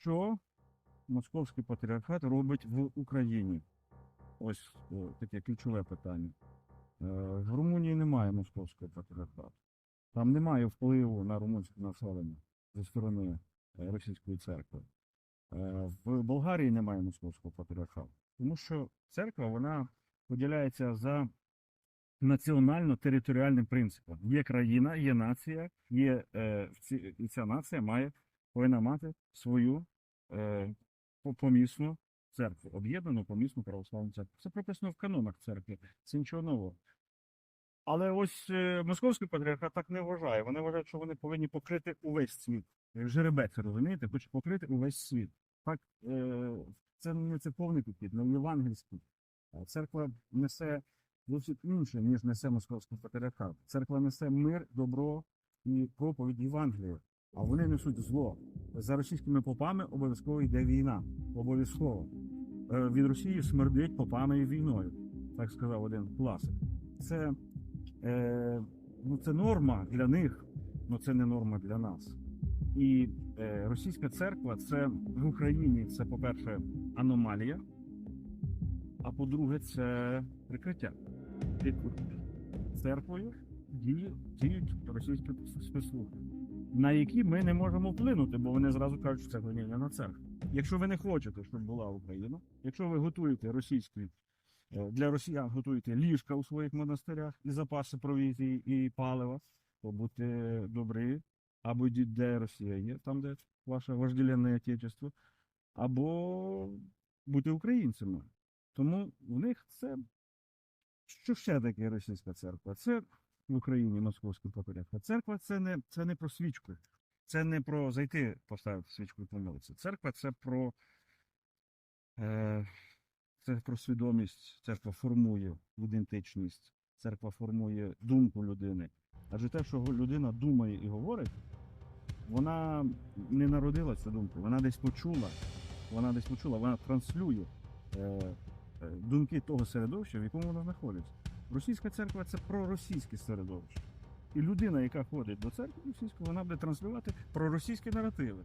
що московський патріархат робить в Україні? Ось о, таке ключове питання. Е, В Румунії немає московського патріархату. Там немає впливу на румунське населення зі сторони е, російської церкви. Е, В Болгарії немає московського патріархату, тому що церква вона поділяється за національно-територіальним принципом. Є країна, є нація, є е, і ця нація має повинна мати свою е, помісну церкву, об'єднану помісну православну церкву. Це прописано в канонах церкви, це нічого нового. Але ось е, московський патріархат так не вважає. Вони вважають, що вони повинні покрити увесь світ. Жеребець, розумієте, хоче покрити увесь світ. Так, е, це не церковний підхід, не євангельський. Церква несе зовсім інше, ніж несе московський патріархат. Церква несе мир, добро і проповідь Євангелія. А вони несуть зло. За російськими попами обов'язково йде війна. Обов'язково. Е, Від Росії смердить попами і війною, так сказав один класик. Це, е, ну, це норма для них, але це не норма для нас. І е, російська церква це в Україні це, по-перше, аномалія, а по-друге, це прикриття. Під церквою діють, російські спецслужби, на які ми не можемо вплинути, бо вони зразу кажуть, що це гоніння на церкву. Якщо ви не хочете, щоб була Україна, якщо ви готуєте російські е, для росіян готуєте ліжка у своїх монастирях і запаси провізії і палива, то будьте добрі, або йдіть, де Росія є, там, де ваше вожделенне отечество, або будьте українцями. Тому в них це що ще таке російська церква? Це в Україні московський патріархат. Церква це не, це не про свічку. Це не про зайти, поставити свічку і помолитися. Церква це про, е, це про свідомість. Церква формує ідентичність, церква формує думку людини. Адже те, що людина думає і говорить, вона не народила цю думку, вона десь почула, вона десь почула, вона транслює е, е, думки того середовища, в якому вона знаходиться. Російська церква це проросійське середовище. І людина, яка ходить до церкви російської, вона буде транслювати проросійські наративи.